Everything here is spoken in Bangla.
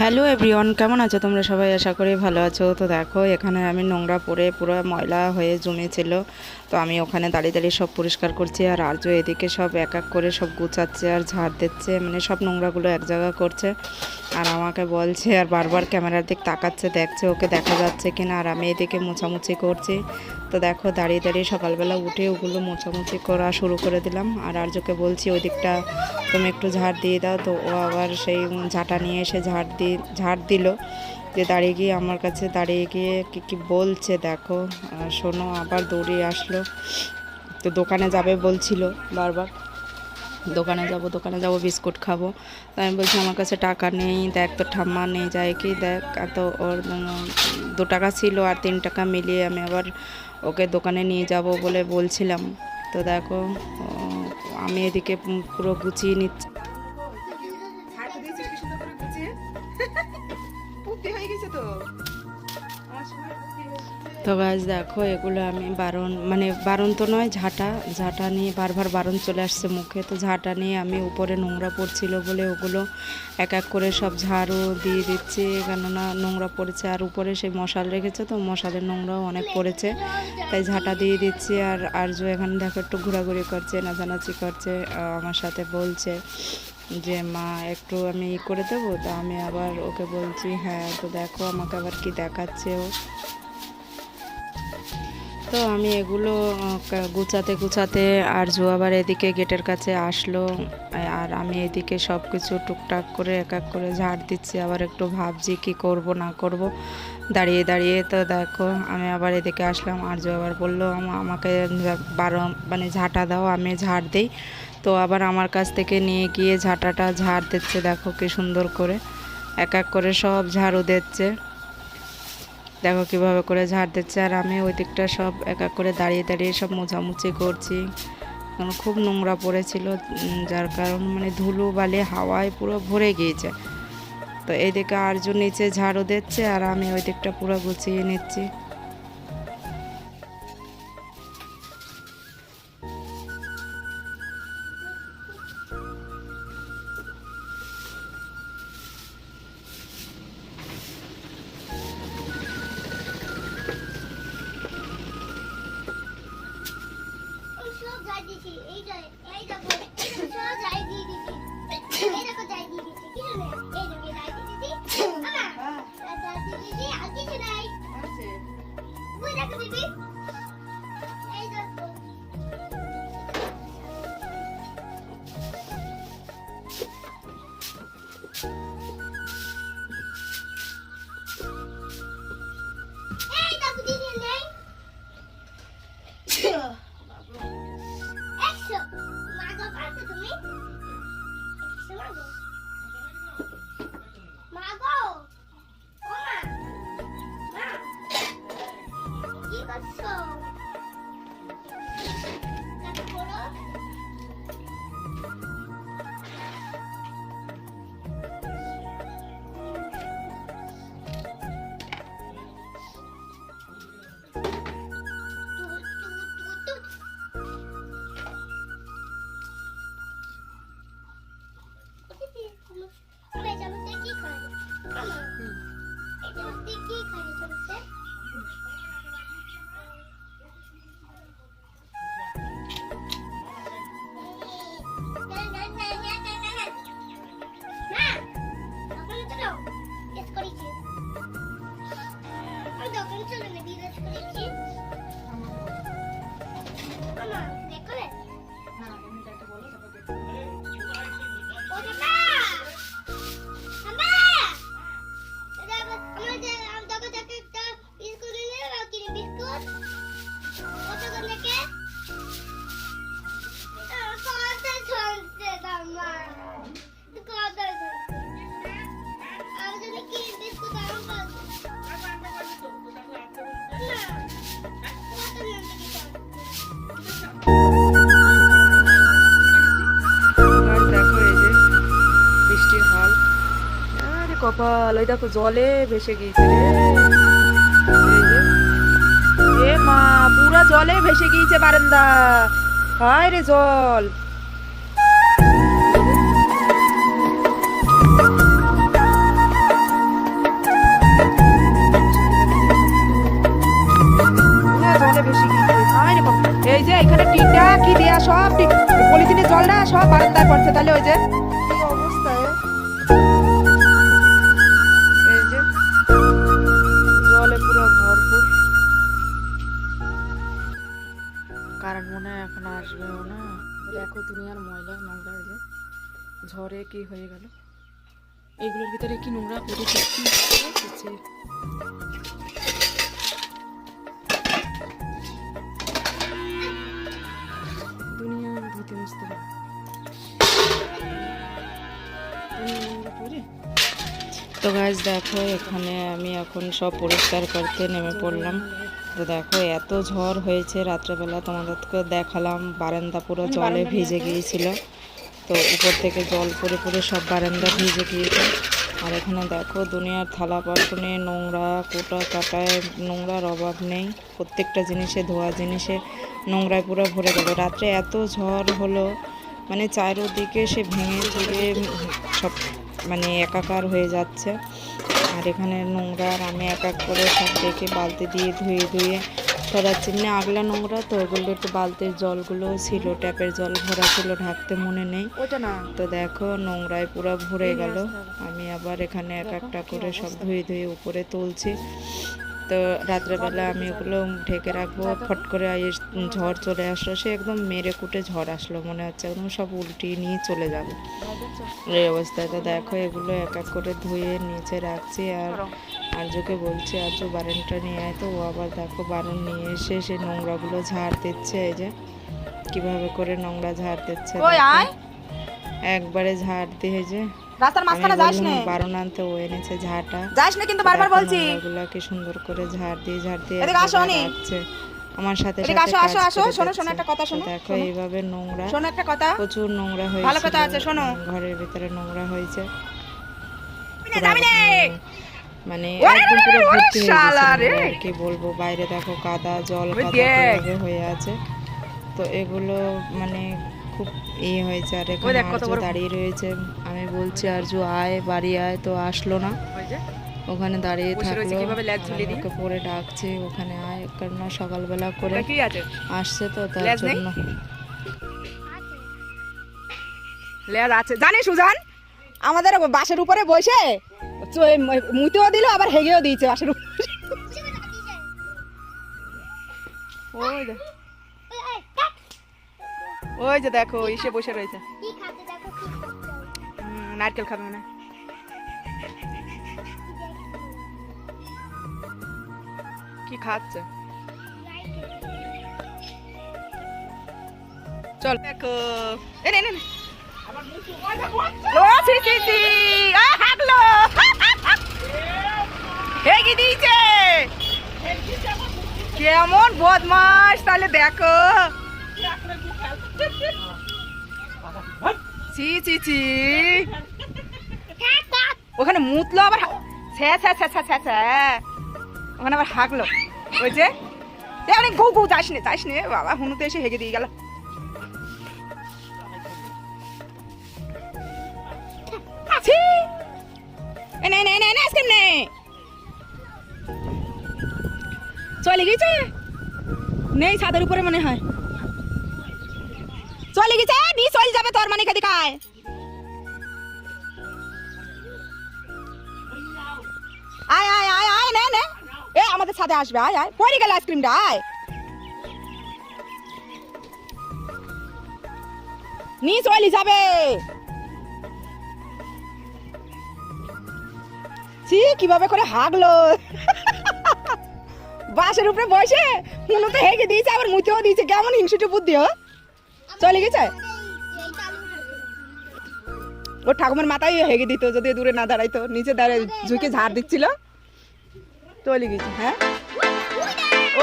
হ্যালো এভরিওয়ান কেমন আছো তোমরা সবাই? আশা করি ভালো আছো। তো দেখো, এখানে আমি নোংরা পরে পুরো ময়লা হয়ে জমেছিল। তো আমি ওখানে দাঁড়িয়ে দাঁড়িয়ে সব পরিষ্কার করছি। আর আর্য এদিকে সব এক এক করে সব গুছাচ্ছে আর ঝাড় দিচ্ছে। মানে সব নোংরাগুলো এক জায়গা করছে। আর আমাকে বলছে আর বারবার ক্যামেরার দিক তাকাচ্ছে, দেখছে, ওকে দেখা যাচ্ছে কিনা। আর আমি এদিকে মোছামুছি করছি। তো দেখো, দাঁড়িয়ে দাঁড়িয়ে সকালবেলা উঠে ওগুলো মোছামুছি করা শুরু করে দিলাম। আর আর্যকে বলছি, ওই দিকটা তুমি একটু ঝাড় দিয়ে দাও। তো ও আবার সেই ঝাঁটা নিয়ে এসে ঝাড় দিয়ে ঝাড় দিল যে দাঁড়িয়ে গিয়ে আমার কাছে দাঁড়িয়ে গিয়ে কী কী বলছে দেখো শোনো, আবার দৌড়িয়ে আসলো। তো দোকানে যাবে বলছিল বারবার। দোকানে যাব দোকানে যাব, বিস্কুট খাব। তো আমি বলছি, আমার কাছে টাকা নেই, দেখ তো ঠাম্মা নেই, যায় কি, দেখ। তো ওর দু টাকা ছিল আর তিন টাকা মিলিয়ে আমি আবার ওকে দোকানে নিয়ে যাব বলে বলছিলাম। তো দেখো আমি এদিকে পুরো গুছিয়ে নিচ্ছি। তো গাছ, দেখো, এগুলো আমি বারণ মানে বারণ তো নয়, ঝাঁটা ঝাঁটা নিয়ে বারবার বারণ চলে আসছে মুখে। তো ঝাঁটা নিয়ে আমি উপরে নোংরা পড়ছিল বলে ওগুলো এক এক করে সব ঝাড়ু দিয়ে দিচ্ছি, কেননা নোংরা পড়েছে। আর উপরে সেই মশাল রেখেছে তো, মশালের নোংরাও অনেক পড়েছে। তাই ঝাঁটা দিয়ে দিচ্ছি আর আর্য এখানে দেখো একটু ঘোরাঘুরি করছে, নাচানাচি করছে আমার সাথে বলছে যে, মা, একটু আমি ই করে দেবো? তো আমি আবার ওকে বলছি হ্যাঁ তো দেখো আমাকে আবার কি দেখাচ্ছে ও। তো আমি এগুলো গুছাতে গুছাতে আর জো আবার এদিকে গেটের কাছে আসলো। আর আমি এদিকে সব কিছু টুকটাক করে এক এক করে ঝাড় দিচ্ছি। আবার একটু ভাবছি কি করব, না করব। দাঁড়িয়ে দাঁড়িয়ে তো দেখো, আমি আবার এদিকে আসলাম। আর জো আবার বলল আমাকে বারো মানে ঝাঁটা দাও, আমি ঝাড় দিই। তো আবার আমার কাছ থেকে নিয়ে গিয়ে ঝাঁটাটা ঝাড় দিচ্ছে, দেখো কি সুন্দর করে। এক এক করে সব ঝাড়ু দিচ্ছে। দেখো কীভাবে করে ঝাড় দিচ্ছে, আর আমি ওই দিকটা সব এক এক করে দাঁড়িয়ে দাঁড়িয়ে সব মোছামুছি করছি। কারণ খুব নোংরা পড়েছিল যার কারণ মানে ধুলো বালি হাওয়ায় পুরো ভরে গিয়েছে। তো এইদিকে আর্য নিচে ঝাড়ও দিচ্ছে, আর আমি ওই দিকটা পুরো গুছিয়ে নিচ্ছি। ওই কি করছ কপাল ওই দেখো জলে ভেসে গিয়েছে এ মা, পুরা জলে ভেসে গিয়েছে বারান্দা। হায় রে জল। এই যে এখানে টিটা কি দেয়া, সব জল জলটা সব বারান্দায় পড়ছে। তাহলে ওই যে এখন আসবেও না? দেখো তুমি আর ময়লা, নোংরা যে। ঝড়ে কি হয়ে গেল? এগুলোর ভিতরে কি নোংরা পড়েছে কি হচ্ছে? দুনিয়ার ধুতে মুছতে হবে দুনিয়ার নোংরা পড়ে? তো গাছ দেখো, এখানে আমি এখন সব পরিষ্কার করতে নেমে পড়লাম। তো দেখো এত ঝড় হয়েছে রাত্রেবেলা তোমাদেরকে দেখালাম বারান্দা পুরো জলে ভিজে গিয়েছিল। তো উপর থেকে জল পড়ে পড়ে সব বারান্দা ভিজে গিয়েছে। আর এখানে দেখো দুনিয়ার থালা বাসনে নোংরা কোটা কাটায় নোংরার অভাব নেই। প্রত্যেকটা জিনিসে ধোয়া জিনিসে নোংরায় পুরো ভরে গেল রাত্রে এত ঝড় হলো মানে চারিদিকে সে ভেঙে চুরে সব মানে একাকার হয়ে যাচ্ছে। আর এখানে নোংরা আর আমি এক এক করে সব দেখে বালতি দিয়ে ধুয়ে ধুয়ে সরাচ্ছি। না আগলা নোংরা তো ওগুলো একটু বালতির জলগুলো ছিল ট্যাপের জল ভরা ছিল ঢাকতে মনে নেই। ওটা না। তো দেখো নোংরায় পুরো ভরে গেল। আমি আবার এখানে এক একটা করে সব ধুয়ে ধুয়ে উপরে তুলছি। তো রাত্রেবেলা আমি ওগুলো ঢেকে রাখব ফট করে ঝড় চলে আসলো। সে একদম মেরে কুটে ঝড় আসলো মনে হচ্ছে একদম সব উল্টিয়ে নিয়ে চলে যাবে। এই অবস্থায় তো দেখো এগুলো এক এক করে ধুয়ে নিচে রাখছি আর আর্যকে বলছি আর্য বারণটা নিয়ে আয় তো। ও আবার দেখো বারণ নিয়ে এসে সে নোংরাগুলো ঝাড় দিচ্ছে এই যে কীভাবে করে নোংরা ঝাড় দিচ্ছে একবারে ঝাড় দিয়ে যে রাস্তার মাঝখানে যাস বললাম না। বারণ আনতে ও এনেছে ঝাড়টা। যাস না কিন্তু বারবার বলছি। এগুলা কি সুন্দর করে ঝাড় দিয়ে ঝাড় দিয়ে এদিকে আসো, অনি। আমার সাথে আসো, আসো, আসো, শোনো, শোনো, একটা কথা শোনো, দেখো এইভাবে নোংরা। শোনো একটা কথা। প্রচুর নোংরা হয়েছে ভালো কথা আছে, শোনো। ঘরের ভিতরে নোংরা হয়েছে। মানে কি বলব। বাইরে দেখো কাদা জল কাদা হয়ে আছে। তো এগুলো মানে খুব ইয়ে হয়েছে আর এখানে দেখ বড় দাঁড়িয়ে রয়েছে। আমি বলছি আর্য আয় বাড়ি আয় তো আসলো না। ওখানে দাঁড়িয়ে থাকল? ওকে পরে ডাকছি ওখানে আয় কেননা সকালবেলা করে ওটা কি আছে? আসছে তো তার জন্য। আছে। সুজান আমাদের বাসের উপরে বসে মুতেও দিল আবার হেগেও দিয়েছে বাসের উপরে। ওই যে ওই যে দেখো এসে বসে রয়েছে। কি কি নারকেল খাবে মনে কি খাচ্ছে? চল। দেখো। এ নে নে নে। ও সি সি সি। আ হাগলো। হেগে দিয়েছে? কেমন বদমাস তাহলে দেখো। ছি ছি ছি। ওখানে মুতলো আবার ওখানে আবার হাঁকলো ওই যে অনেক ঘু গু যাস নে যাস নে বাবা, হুনুতে এসে হেগে দিয়ে গেল। চলে গেছে? নেই ছাদের উপরে মনে হয়। চলে গেছে দি চলে যাবে তোর মানে কেদি খায় আয় আয় আয় আয়, নে নে। এ, আমাদের সাথে আসবে, আয় আয়। পড়ে গেল আইসক্রিমটা, আয়। নি চলে যাবে। ছি, কীভাবে করে হাগলো। বাসের উপরে বসে হুনুতে হেগে দিয়েছে, আবার মুতেও দিয়েছে। কেমন হিংসুটে বুদ্ধি ও চলে গেছে? ও ঠাকুমার মাথায় হেগে দিত, যদি দূরে না দাঁড়াইতো, নিচে দাঁড়ায় ঝুঁকে ঝাড় দিচ্ছিল। চলে গেছে হ্যাঁ?